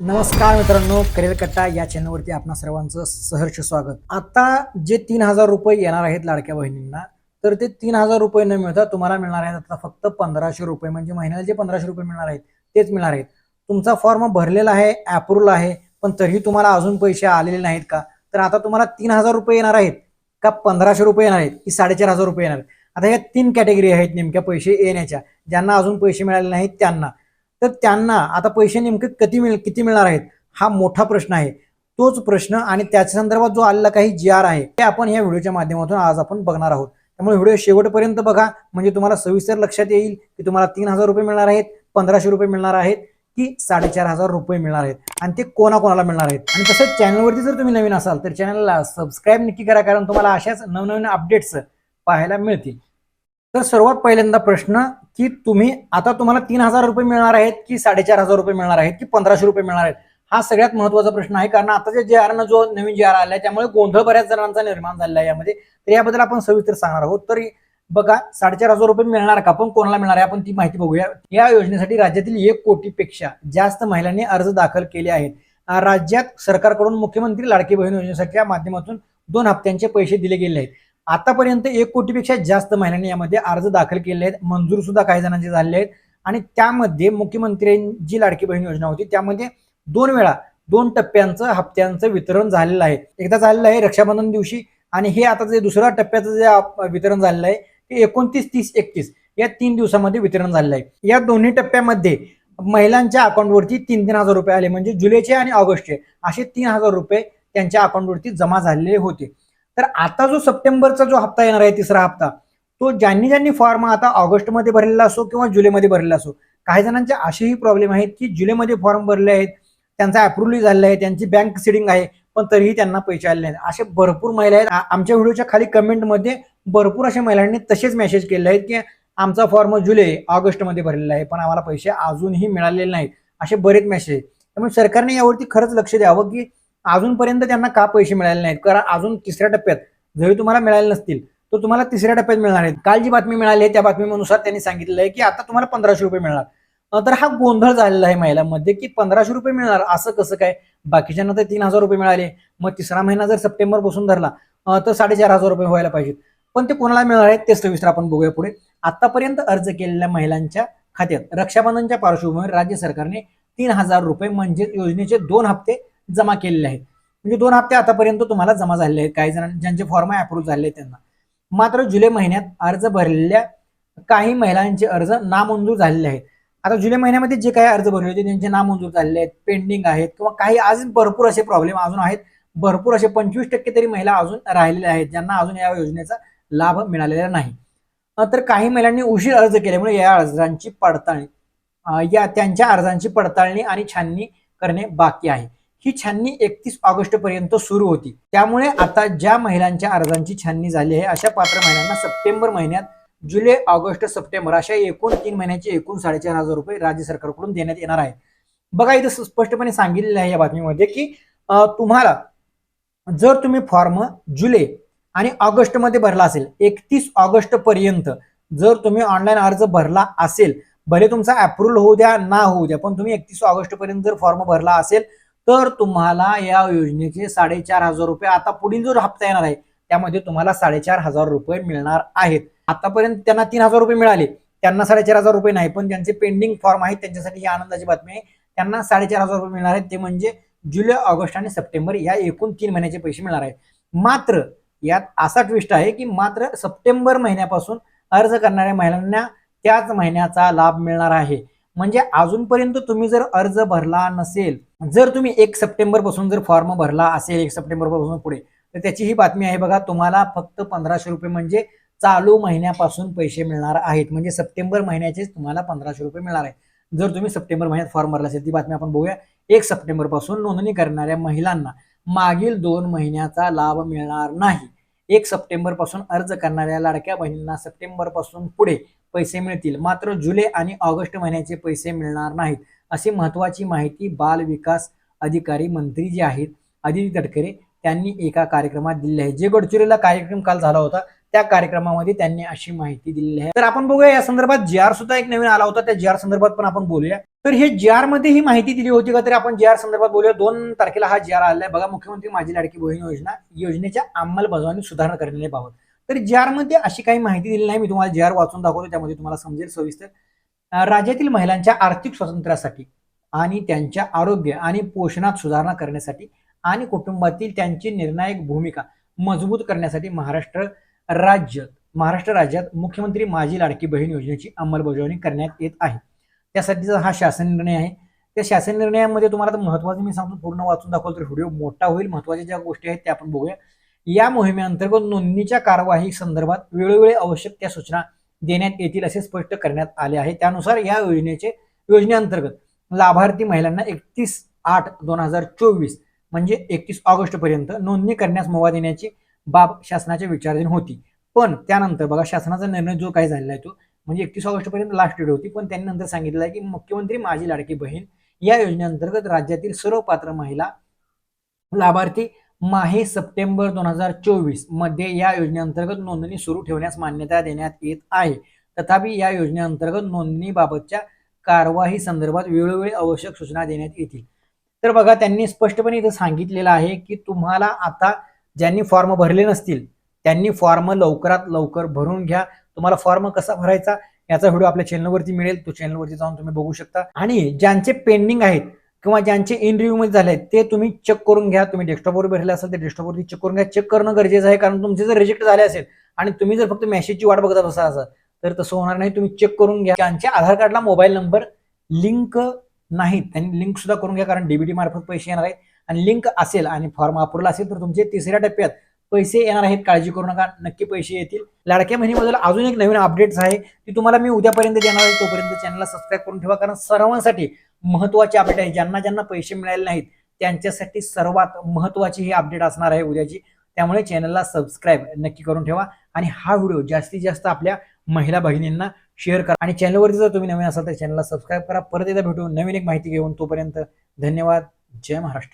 नमस्कार मित्रांनो करिअर कट्टा या चॅनलवरती आपणा सर्वांचं सहर्ष स्वागत. आता जे तीन हजार रुपये येणार आहेत लाडक्या बहिणींना तर ते तीन हजार रुपये न मिळता तुम्हाला मिळणार आहेत आता फक्त पंधराशे रुपये. म्हणजे महिन्याला जे पंधराशे रुपये मिळणार आहेत तेच मिळणार आहेत. तुमचा फॉर्म भरलेला आहे अप्रूव्हल आहे पण तरीही तुम्हाला अजून पैसे आलेले नाहीत का? तर आता तुम्हाला तीन हजार रुपये येणार आहेत का पंधराशे रुपये येणार आहेत? की साडेचार हजार रुपये येणार आहेत? आता या तीन कॅटेगरी आहेत नेमक्या पैसे येण्याच्या. ज्यांना अजून पैसे मिळाले नाहीत त्यांना. तर त्यांना आता पैसे नेमके किती मिळ किती मिळणार आहेत हा मोठा प्रश्न आहे. तोच प्रश्न आणि त्याच्या संदर्भात जो आलेला काही जी आर आहे ते आपण या व्हिडिओच्या माध्यमातून आज आपण बघणार आहोत. त्यामुळे व्हिडिओ शेवटपर्यंत बघा. म्हणजे तुम्हाला सविस्तर लक्षात येईल की तुम्हाला तीन हजार रुपये मिळणार आहेत पंधराशे रुपये मिळणार आहेत की साडेचार हजार रुपये मिळणार आहेत. आणि ते कोणाकोणाला मिळणार आहेत? आणि तसंच चॅनलवरती जर तुम्ही नवीन असाल तर चॅनलला सबस्क्राईब नक्की करा कारण तुम्हाला अशाच नवनवीन अपडेट्स पाहायला मिळतील. तर सर्वात पहिल्यांदा प्रश्न की तुम्ही आता तुम्हाला तीन हजार रुपये मिळणार आहेत की साडेचार हजार रुपये मिळणार आहेत की पंधराशे रुपये मिळणार आहेत? हा सगळ्यात महत्त्वाचा प्रश्न आहे कारण आताच्या जे आर जो नवीन जे आर आलाय त्यामुळे गोंधळ बऱ्याच जणांचा निर्माण झालेला आहे यामध्ये. तर याबद्दल आपण सविस्तर सांगणार आहोत. तर बघा साडेचार हजार रुपये मिळणार का? पण कोणाला मिळणार आहे? आपण ती माहिती बघूया. या योजनेसाठी राज्यातील एक कोटीपेक्षा जास्त महिलांनी अर्ज दाखल केले आहेत. राज्यात सरकारकडून मुख्यमंत्री लाडकी बहीण योजनेसाठीच्या माध्यमातून दोन हप्त्यांचे पैसे दिले गेले आहेत. आतापर्यंत एक कोटीपेक्षा जास्त महिलांनी यामध्ये अर्ज दाखल केले आहेत. मंजूर सुद्धा काही जणांचे झाले आहेत. आणि त्यामध्ये मुख्यमंत्र्यांची लाडकी बहीण योजना होती. त्यामध्ये दोन वेळा दोन टप्प्यांचं हप्त्यांचं वितरण झालेलं आहे. एकदा झालेलं आहे रक्षाबंधन दिवशी आणि हे आता जे दुसऱ्या टप्प्याचं जे वितरण झालेलं आहे ते एकोणतीस तीस एकतीस या तीन दिवसामध्ये वितरण झालेलं आहे. या दोन्ही टप्प्यामध्ये महिलांच्या अकाउंटवरती तीन तीन हजार रुपये आले. म्हणजे जुलैचे आणि ऑगस्टचे असे तीन हजार रुपये त्यांच्या अकाउंटवरती जमा झालेले होते. तर आता जो सप्टेंबरचा जो हप्ता येणार आहे तिसरा हप्ता तो ज्यांनी ज्यांनी फॉर्म आता ऑगस्टमध्ये भरलेला असो किंवा जुलैमध्ये भरलेला असो काही जणांचे असेही प्रॉब्लेम आहेत की जुलैमध्ये फॉर्म भरले आहेत त्यांचा अप्रुव्हल झालेला आहे त्यांची बँक सिडिंग आहे पण तरीही त्यांना पैसे आले नाहीत. असे भरपूर महिला आहेत. आमच्या व्हिडिओच्या खाली कमेंटमध्ये भरपूर अशा महिलांनी तसेच मेसेज केले आहेत की आमचा फॉर्म जुलै ऑगस्टमध्ये भरलेला आहे पण आम्हाला पैसे अजूनही मिळालेले नाहीत. असे बरेच मेसेज त्यामुळे सरकारने यावरती खरंच लक्ष द्यावं की अजूनपर्यंत त्यांना का पैसे मिळाले नाहीत? कारण अजून तिसऱ्या टप्प्यात जरी तुम्हाला मिळाले नसतील तर तुम्हाला तिसऱ्या टप्प्यात मिळणार आहेत. काल जी बातमी मिळाली आहे त्या बातमीनुसार त्यांनी सांगितलं आहे की आता तुम्हाला पंधराशे रुपये मिळणार. तर हा गोंधळ झालेला आहे महिलांमध्ये की पंधराशे रुपये मिळणार असं कसं काय? बाकीच्यांना तर तीन हजार रुपये मिळाले. मग तिसरा महिना जर सप्टेंबरपासून धरला तर साडेचार हजार रुपये व्हायला पाहिजेत. पण ते कोणाला मिळणार आहेत ते सविस्तर आपण बघूया पुढे. आतापर्यंत अर्ज केलेल्या महिलांच्या खात्यात रक्षाबंधनच्या पार्श्वभूमीवर राज्य सरकारने तीन हजार रुपये म्हणजे योजनेचे दोन हप्ते जमा केलेले आहेत. म्हणजे दोन हप्ते आतापर्यंत तुम्हाला जमा झालेले आहेत. काही जणांना ज्यांचे फॉर्म अप्रूव्ह झाले आहेत त्यांना. मात्र जुलै महिन्यात अर्ज भरलेल्या काही महिलांचे अर्ज नामंजूर झालेले आहेत. आता जुलै महिन्यामध्ये जे काही अर्ज भरले होते त्यांचे नामंजूर झालेले आहेत पेंडिंग आहेत किंवा काही अजून भरपूर असे प्रॉब्लेम अजून आहेत. भरपूर असे पंचवीस टक्के तरी महिला अजून राहिलेल्या आहेत ज्यांना अजून या योजनेचा लाभ मिळालेला नाही. तर काही महिलांनी उशीर अर्ज केल्यामुळे या अर्जांची पडताळणी या त्यांच्या अर्जांची पडताळणी आणि छाननी करणे बाकी आहे. ही छाननी एकतीस ऑगस्ट पर्यंत सुरू होती. त्यामुळे आता ज्या महिलांच्या अर्जांची छाननी झाली आहे अशा पात्र महिलांना सप्टेंबर महिन्यात जुलै ऑगस्ट सप्टेंबर अशा एकूण तीन महिन्याचे एकूण साडेचार हजार रुपये राज्य सरकारकडून देण्यात येणार आहे. बघा इथं स्पष्टपणे सांगितलेलं आहे या बातमीमध्ये की तुम्हाला जर तुम्ही फॉर्म जुलै आणि ऑगस्टमध्ये भरला असेल एकतीस ऑगस्ट पर्यंत जर तुम्ही ऑनलाईन अर्ज भरला असेल भले तुमचा अप्रुव्हल होऊ द्या ना होऊ द्या पण तुम्ही एकतीस ऑगस्ट पर्यंत जर फॉर्म भरला असेल तर तुम्हाला या योजनेचे साडेचार हजार रुपये आता पुढील जो हप्ता येणार आहे त्यामध्ये तुम्हाला साडेचार हजार रुपये मिळणार आहेत. आतापर्यंत त्यांना तीन हजार रुपये मिळाले. त्यांना साडेचार हजार रुपये नाही पण ज्यांचे पेंडिंग फॉर्म आहेत त्यांच्यासाठी ही आनंदाची बातमी आहे. त्यांना साडेचार हजार रुपये मिळणार आहेत ते म्हणजे जुलै ऑगस्ट आणि सप्टेंबर या एकूण तीन महिन्याचे पैसे मिळणार आहेत. मात्र यात असा ट्विस्ट आहे की मात्र सप्टेंबर महिन्यापासून अर्ज करणाऱ्या महिलांना त्याच महिन्याचा लाभ मिळणार आहे. म्हणजे अजूनपर्यंत तुम्ही जर अर्ज भरला नसेल जर तुम्ही एक सप्टेंबरपासून जर फॉर्म भरला असेल एक सप्टेंबरपासून पुढे तर त्याची ही बातमी आहे बघा तुम्हाला फक्त पंधराशे रुपये म्हणजे चालू महिन्यापासून पैसे मिळणार आहेत. म्हणजे सप्टेंबर महिन्याचेच तुम्हाला पंधराशे रुपये मिळणार आहे जर तुम्ही सप्टेंबर महिन्यात फॉर्म भरला असेल ती बातमी आपण बघूया. एक सप्टेंबरपासून नोंदणी करणाऱ्या महिलांना मागील दोन महिन्याचा लाभ मिळणार नाही. एक सप्टेंबरपासून अर्ज करणाऱ्या लाडक्या बहिणींना सप्टेंबरपासून पुढे पैसे मिळतील. मात्र जुलै आणि ऑगस्ट महिन्याचे पैसे मिळणार नाहीत. अशी महत्वाची माहिती बाल विकास अधिकारी मंत्री जे आहेत आदिती तटकरे त्यांनी एका कार्यक्रमात दिली आहे. जे गडचिरोलीला कार्यक्रम काल झाला होता त्या कार्यक्रमामध्ये त्यांनी अशी माहिती दिलेली आहे. तर आपण बघूया या संदर्भात जी आर सुद्धा एक नवीन आला होता त्या जी आर संदर्भात पण आपण बोलूया. तर हे जी आरमध्ये ही माहिती दिली होती का? तरी आपण जी आर संदर्भात बोलूया. दोन तारखेला हा जी आर आलाय बघा मुख्यमंत्री माझी लाडकी बहीण योजना योजनेच्या अंमलबजावणी सुधारणा करण्याबाबत. तर जी आरमध्ये अशी काही माहिती दिली नाही मी तुम्हाला जी आर वाचून दाखवतो त्यामध्ये तुम्हाला समजेल सविस्तर. राज्यातील महिलांच्या आर्थिक स्वातंत्र्यासाठी आणि त्यांच्या आरोग्य आणि पोषणात सुधारणा करण्यासाठी आणि कुटुंबातील त्यांची निर्णायक भूमिका मजबूत करण्यासाठी महाराष्ट्र राज्य महाराष्ट्र राज्यात मुख्यमंत्री माझी लाडकी बहीण योजनेची अंमलबजावणी करण्यात येत आहे. त्यासाठीचा हा शासन निर्णय आहे. त्या शासन निर्णयामध्ये तुम्हाला तर महत्वाचं मी सांगतो पूर्ण वाचून दाखवलं तर व्हिडिओ मोठा होईल. महत्त्वाच्या ज्या गोष्टी आहेत त्या आपण बघूया. या मोहिमेअंतर्गत नोंदणीच्या कारवाई संदर्भात वेळोवेळी आवश्यक त्या सूचना देण्यात येतील असे स्पष्ट करण्यात आले आहे. त्यानुसार या योजनेचे योजनेअंतर्गत लाभार्थी महिलांना एकतीस आठ दोन हजार चोवीस म्हणजे एकतीस ऑगस्ट पर्यंत नोंदणी करण्यास मुभा देण्याची बाब शासनाच्या विचाराधीन होती. पण त्यानंतर बघा शासनाचा निर्णय जो काही झालेला आहे तो म्हणजे एकतीस ऑगस्ट पर्यंत लास्ट डेट होती. पण त्यांनी नंतर सांगितलं आहे की मुख्यमंत्री माझी लाडकी बहीण या योजनेअंतर्गत राज्यातील सर्व पात्र महिला लाभार्थी माहे सप्टेंबर दोन हजार चोवीसमध्ये या योजनेअंतर्गत नोंदणी सुरू ठेवण्यास मान्यता देण्यात येत आहे. तथापि या योजनेअंतर्गत नोंदणीबाबतच्या कारवाई संदर्भात वेळोवेळी आवश्यक सूचना देण्यात येतील. तर बघा त्यांनी स्पष्टपणे इथं सांगितलेलं आहे की तुम्हाला आता ज्यांनी फॉर्म भरले नसतील त्यांनी फॉर्म लवकरात लवकर भरून घ्या. तुम्हाला फॉर्म कसा भरायचा याचा व्हिडिओ आपल्या चॅनलवरती मिळेल. तो चॅनलवरती जाऊन तुम्ही बघू शकता. आणि ज्यांचे पेंडिंग आहेत किंवा ज्यांचे इन रिव्ह्यू झाले आहेत ते तुम्ही चेक करून घ्या. तुम्ही डेस्कटॉपवर भरले असेल तर डेस्कटॉपवरती चेक करून घ्या. चेक करणं गरजेचं आहे कारण तुमचे जर रिजेक्ट झाले असेल आणि तुम्ही जर फक्त मेसेजची वाट बघत असाल असं तर तसं होणार नाही. तुम्ही चेक करून घ्या. ज्यांच्या आधार कार्डला मोबाईल नंबर लिंक नाहीत त्यांनी लिंक सुद्धा करून घ्या कारण डीबीटी मार्फत पैसे येणार आहेत. आणि लिंक असेल आणि फॉर्म अप्रूव्हल असेल तर तुमचे तिसऱ्या टप्प्यात पैसे येणार आहेत. काळजी करू नका. नक्की पैसे येतील. लाडक्या बहिणीबद्दल अजून एक नवीन अपडेट्स आहे ती तुम्हाला मी उद्यापर्यंत देणार आहे. तोपर्यंत चॅनलला सबस्क्राईब करून ठेवा कारण सर्वांसाठी महत्त्वाचे अपडेट आहे. ज्यांना ज्यांना पैसे मिळाले नाहीत त्यांच्यासाठी सर्वात महत्वाची ही अपडेट असणार आहे उद्याची. त्यामुळे चॅनलला सबस्क्राईब नक्की करून ठेवा आणि हा व्हिडिओ जास्तीत जास्त आपल्या महिला भगिनींना शेअर करा. आणि चॅनलवरती जर तुम्ही नवीन असाल तर चॅनलला सबस्क्राईब करा. परत एकदा भेटू नवीन एक माहिती घेऊन तोपर्यंत धन्यवाद. जय महाराष्ट्र.